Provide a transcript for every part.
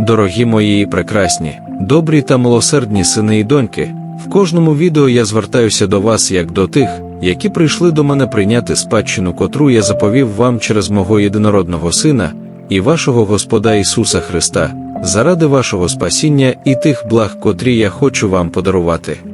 Дорогі мої прекрасні, добрі та милосердні сини і доньки, в кожному відео я звертаюся до вас як до тих, які прийшли до мене прийняти спадщину, котру я заповів вам через мого єдинородного Сина і вашого Господа Ісуса Христа, заради вашого спасіння і тих благ, котрі я хочу вам подарувати.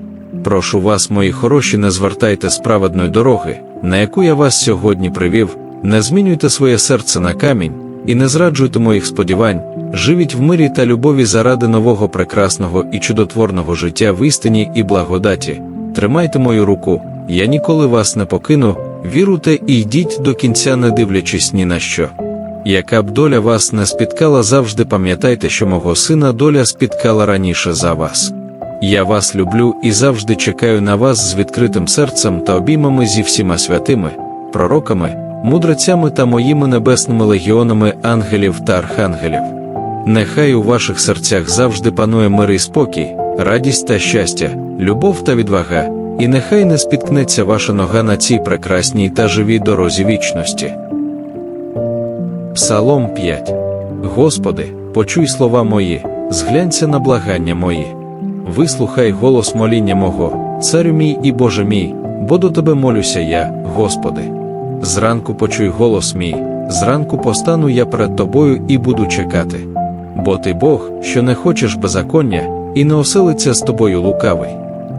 Прошу вас, мої хороші, не звертайте з праведної дороги, на яку я вас сьогодні привів, не змінюйте своє серце на камінь і не зраджуйте моїх сподівань, живіть в мирі та любові заради нового прекрасного і чудотворного життя в істині і благодаті. Тримайте мою руку, я ніколи вас не покину, віруйте і йдіть до кінця, не дивлячись ні на що. Яка б доля вас не спіткала, завжди пам'ятайте, що мого сина доля спіткала раніше за вас. Я вас люблю і завжди чекаю на вас з відкритим серцем та обіймами зі всіма святими, пророками, мудрецями та моїми небесними легіонами ангелів та архангелів. Нехай у ваших серцях завжди панує мир і спокій, радість та щастя, любов та відвага, і нехай не спіткнеться ваша нога на цій прекрасній та живій дорозі вічності. Псалом 5 Господи, почуй слова мої, зглянься на благання мої. Вислухай голос моління мого, царю мій і Боже мій, бо до тебе молюся я, Господи. Зранку почуй голос мій, зранку постану я перед тобою і буду чекати. Бо ти Бог, що не хочеш беззаконня, і не оселиться з тобою лукавий.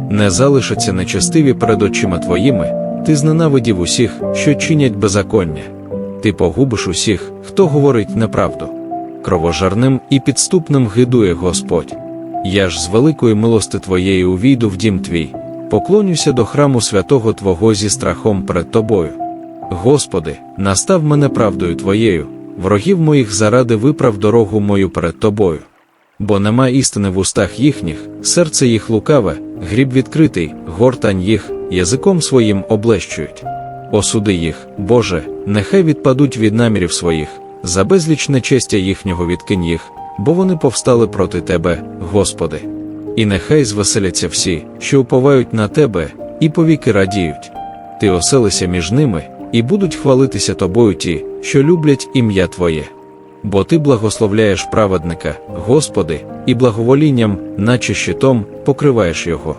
Не залишаться нечестиві перед очима твоїми, ти зненавидів усіх, що чинять беззаконня. Ти погубиш усіх, хто говорить неправду. Кровожарним і підступним гидує Господь. Я ж з великої милости твоєї увійду в дім твій, поклонюся до храму святого Твого зі страхом перед тобою. Господи, настав мене правдою Твоєю, ворогів моїх заради виправ дорогу мою перед тобою. Бо нема істини в устах їхніх, серце їх лукаве, гріб відкритий, гортань їх, язиком своїм облещують. Осуди їх, Боже, нехай відпадуть від намірів своїх, за безліч нечестя їхнього відкинь їх, бо вони повстали проти Тебе, Господи. І нехай звеселяться всі, що уповають на Тебе, і повіки радіють. Ти оселися між ними, і будуть хвалитися тобою ті, що люблять ім'я Твоє. Бо ти благословляєш праведника, Господи, і благоволінням, наче щитом, покриваєш його.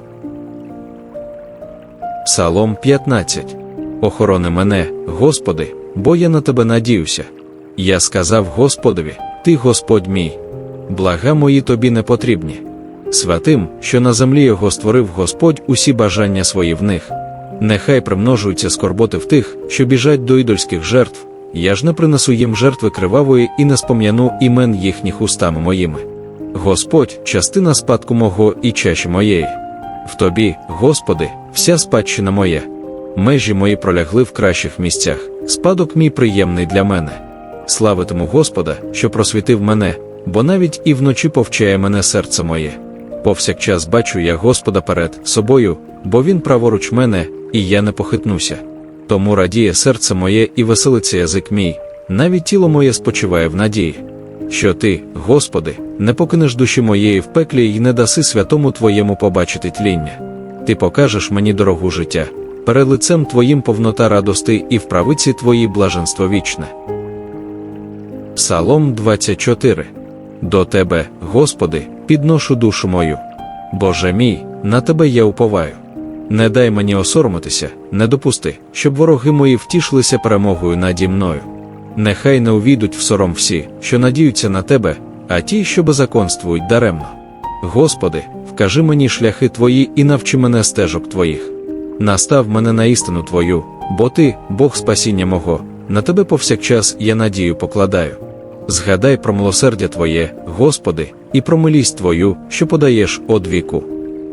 Псалом 15 Охорони мене, Господи, бо я на тебе надіюся. Я сказав Господові, Ти Господь мій. Блага мої тобі не потрібні. Святим, що на землі його створив Господь усі бажання свої в них. Нехай примножуються скорботи в тих, що біжать до ідольських жертв, я ж не принесу їм жертви кривавої і не спом'яну імен їхніх устами моїми. Господь, частина спадку мого і чаші моєї. В тобі, Господи, вся спадщина моя. Межі мої пролягли в кращих місцях, спадок мій приємний для мене. Славитиму Господа, що просвітив мене, бо навіть і вночі повчає мене серце моє. Повсякчас бачу я Господа перед собою, бо Він праворуч мене, і я не похитнуся. Тому радіє серце моє і веселиться язик мій, навіть тіло моє спочиває в надії. Що ти, Господи, не покинеш душі моєї в пеклі і не даси святому Твоєму побачити тління. Ти покажеш мені дорогу життя, перед лицем Твоїм повнота радости і в правиці Твоїй блаженство вічне. Псалом 24 До Тебе, Господи, підношу душу мою. Боже мій, на Тебе я уповаю. Не дай мені осоромитися, не допусти, щоб вороги мої втішилися перемогою наді мною. Нехай не увійдуть в сором всі, що надіються на тебе, а ті, що беззаконствують даремно. Господи, вкажи мені шляхи Твої і навчи мене стежок Твоїх. Настав мене на істину Твою, бо Ти, Бог спасіння мого, на Тебе повсякчас я надію покладаю. Згадай про милосердя Твоє, Господи, і про милість Твою, що подаєш од віку.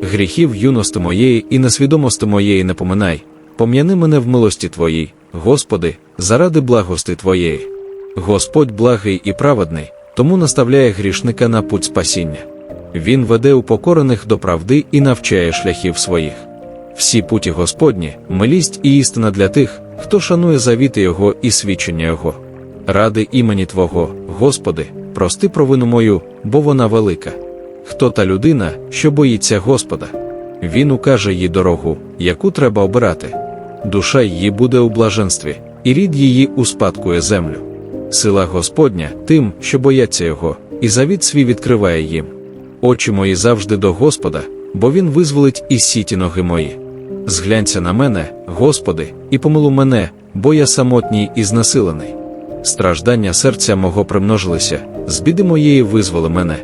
Гріхів юності моєї і несвідомості моєї не поминай, пом'яни мене в милості Твоїй, Господи, заради благости Твоєї. Господь благий і праведний, тому наставляє грішника на путь спасіння. Він веде упокорених до правди і навчає шляхів своїх. Всі путі Господні, милість і істина для тих, хто шанує завіти Його і свідчення Його. Ради імені Твого, Господи, прости провину мою, бо вона велика. Хто та людина, що боїться Господа? Він укаже їй дорогу, яку треба обирати. душа її буде у блаженстві, і рід її успадкує землю. Сила Господня тим, що бояться його, і завіт свій відкриває їм. Очі мої завжди до Господа, бо Він визволить із сіті ноги мої. Зглянься на мене, Господи, і помилуй мене, бо я самотній і знесилений. Страждання серця мого примножилися, з біди моєї визволи мене.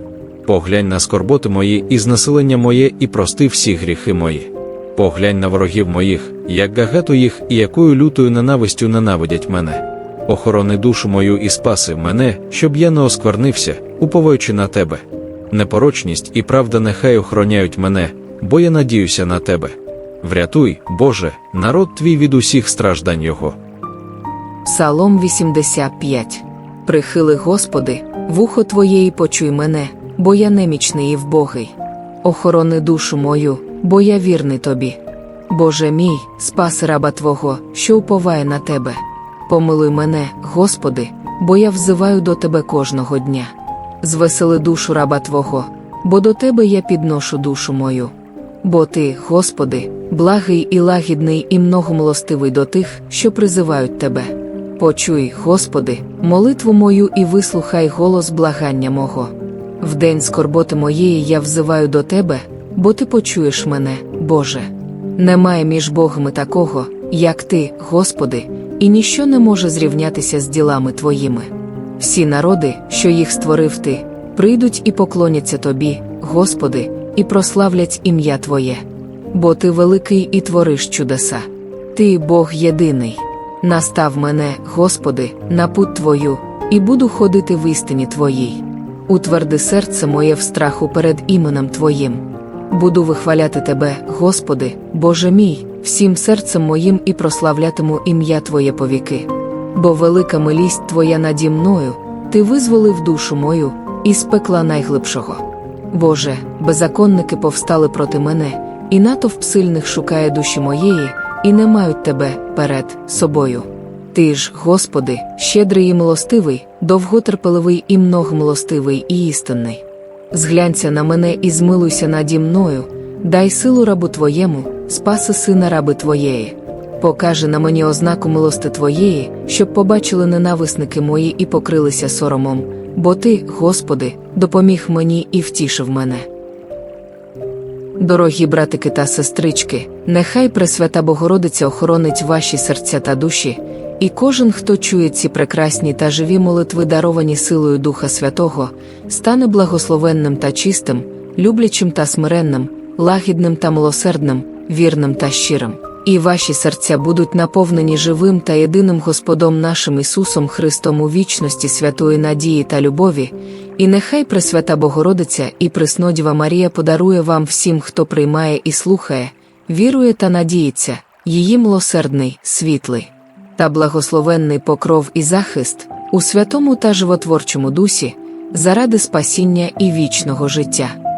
Поглянь на скорботи мої і знесилення моє, і прости всі гріхи мої. Поглянь на ворогів моїх, як гагату їх і якою лютою ненавистю ненавидять мене. Охорони душу мою і спаси мене, щоб я не осквернився, уповаючи на тебе. Непорочність і правда нехай охороняють мене, бо я надіюся на тебе. Врятуй, Боже, народ твій від усіх страждань його. Псалом 85. Прихили, Господи, вухо Твоє і почуй мене, бо я немічний і вбогий. Охорони душу мою, бо я вірний Тобі. Боже мій, спаси раба Твого, що уповає на Тебе. Помилуй мене, Господи, бо я взиваю до Тебе кожного дня. Звесели душу раба Твого, бо до Тебе я підношу душу мою. Бо Ти, Господи, благий і лагідний і многомилостивий до тих, що призивають Тебе. Почуй, Господи, молитву мою і вислухай голос благання мого. В день скорботи моєї я взиваю до Тебе, бо Ти почуєш мене, Боже. Немає між богами такого, як Ти, Господи, і ніщо не може зрівнятися з ділами Твоїми. Всі народи, що їх створив Ти, прийдуть і поклоняться Тобі, Господи, і прославлять ім'я Твоє. Бо Ти великий і твориш чудеса. Ти Бог єдиний. Настав мене, Господи, на путь Твою, і буду ходити в істині Твоїй. Утверди серце моє в страху перед іменем Твоїм. Буду вихваляти Тебе, Господи, Боже мій, всім серцем моїм і прославлятиму ім'я Твоє повіки. Бо велика милість Твоя наді мною, Ти визволив душу мою із пекла найглибшого. Боже, беззаконники повстали проти мене, і натовп сильних шукає душі моєї, і не мають тебе перед собою. Ти ж, Господи, щедрий і милостивий, довготерпеливий і многомилостивий і істинний. Зглянься на мене і змилуйся наді мною, дай силу рабу Твоєму, спаси сина раби Твоєї. Покажи на мені ознаку милости Твоєї, щоб побачили ненависники мої і покрилися соромом, бо Ти, Господи, допоміг мені і втішив мене. Дорогі братики та сестрички, нехай Пресвята Богородиця охоронить ваші серця та душі, і кожен, хто чує ці прекрасні та живі молитви, даровані силою Духа Святого, стане благословенним та чистим, люблячим та смиренним, лагідним та милосердним, вірним та щирим. І ваші серця будуть наповнені живим та єдиним Господом нашим Ісусом Христом у вічності святої надії та любові, і нехай Пресвята Богородиця і Преснодіва Марія подарує вам всім, хто приймає і слухає, вірує та надіється, її милосердний, світлий та благословенний покров і захист у святому та животворчому дусі заради спасіння і вічного життя.